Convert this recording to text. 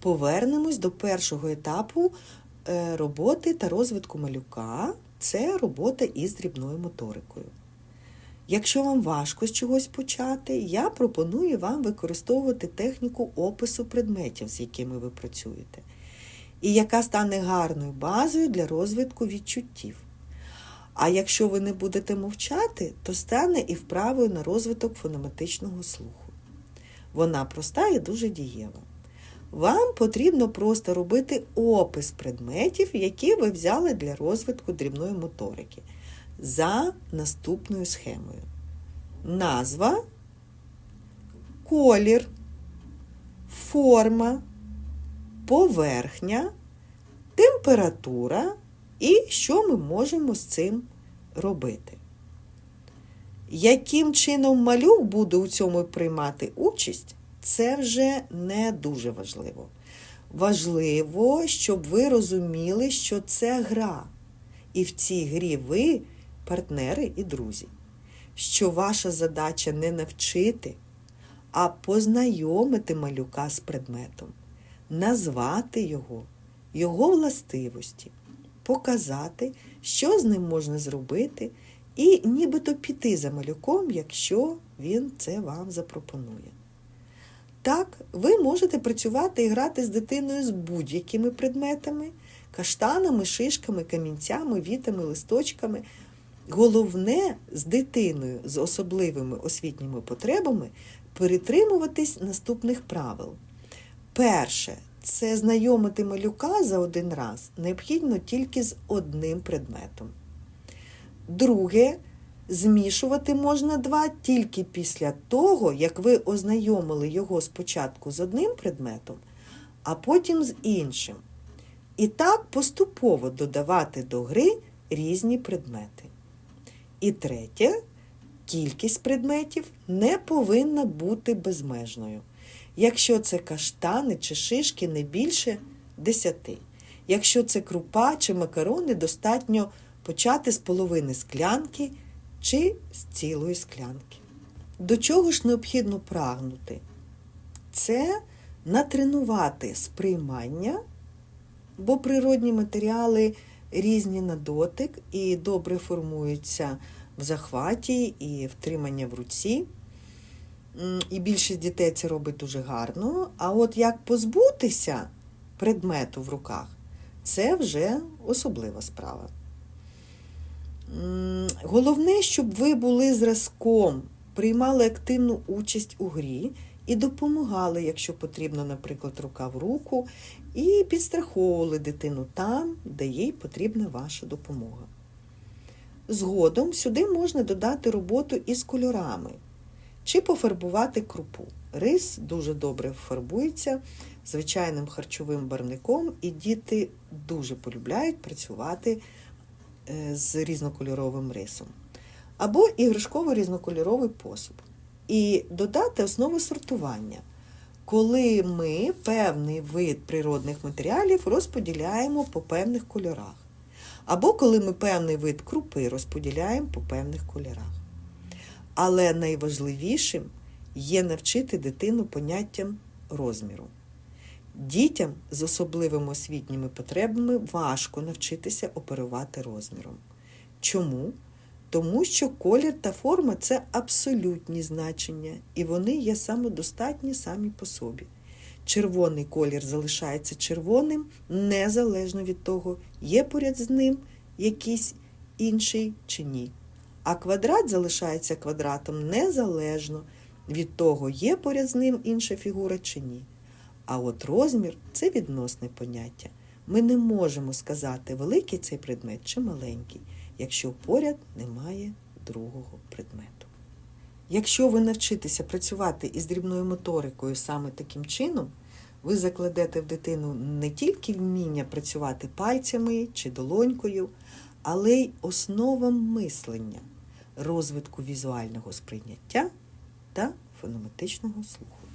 Повернемось до першого етапу е, роботи та розвитку малюка це робота із дрібною моторикою. Якщо вам важко з чогось почати, я пропоную вам використовувати техніку опису предметів, з якими ви працюєте, і яка стане гарною базою для розвитку відчуттів. А якщо ви не будете мовчати, то стане і вправою на розвиток фонематичного слуху. Вона проста і дуже дієва. Вам потрібно просто робити опис предметів, які ви взяли для розвитку дрібної моторики за наступною схемою. Назва, колір, форма, поверхня, температура і що ми можемо з цим робити. Яким чином малюк буде у цьому приймати участь, це вже не дуже важливо. Важливо, щоб ви розуміли, що це гра. І в цій грі ви партнери і друзі. Що ваша задача не навчити, а познайомити малюка з предметом, назвати його, його властивості, показати, що з ним можна зробити, і нібито піти за малюком, якщо він це вам запропонує. Так, ви можете працювати і грати з дитиною з будь-якими предметами, каштанами, шишками, камінцями, вітами, листочками. Головне з дитиною з особливими освітніми потребами перетримуватись наступних правил. Перше це знайомити малюка за один раз необхідно тільки з одним предметом. Друге, змішувати можна два тільки після того, як ви ознайомили його спочатку з одним предметом, а потім з іншим. І так поступово додавати до гри різні предмети. І третє, кількість предметів не повинна бути безмежною. Якщо це каштани чи шишки не більше 10. Якщо це крупа чи макарони, достатньо почати з половини склянки чи з цілої склянки. До чого ж необхідно прагнути? Це натренувати сприймання, бо природні матеріали різні на дотик і добре формуються в захваті і втримання в руці. І більшість дітей це робить дуже гарно. А от як позбутися предмету в руках, це вже особлива справа. Головне, щоб ви були зразком, приймали активну участь у грі і допомагали, якщо потрібно, наприклад, рука в руку, і підстраховували дитину там, де їй потрібна ваша допомога. Згодом сюди можна додати роботу із кольорами чи пофарбувати крупу. Рис дуже добре фарбується звичайним харчовим барвником, і діти дуже полюбляють працювати з різнокольоровим рисом. Або іграшково різнокольоровий посуд. І додати основи сортування, коли ми певний вид природних матеріалів розподіляємо по певних кольорах. Або коли ми певний вид крупи розподіляємо по певних кольорах. Але найважливішим є навчити дитину поняттям розміру. Дітям з особливими освітніми потребами важко навчитися оперувати розміром. Чому? Тому що колір та форма це абсолютні значення, і вони є самодостатні самі по собі. Червоний колір залишається червоним незалежно від того, є поряд з ним якийсь інший чи ні. А квадрат залишається квадратом незалежно від того, є поряд з ним інша фігура чи ні. А от розмір це відносне поняття. Ми не можемо сказати, великий цей предмет чи маленький, якщо поряд немає другого предмету. Якщо ви навчитеся працювати із дрібною моторикою саме таким чином, ви закладете в дитину не тільки вміння працювати пальцями чи долонькою, але й основам мислення, розвитку візуального сприйняття та фонометичного слуху.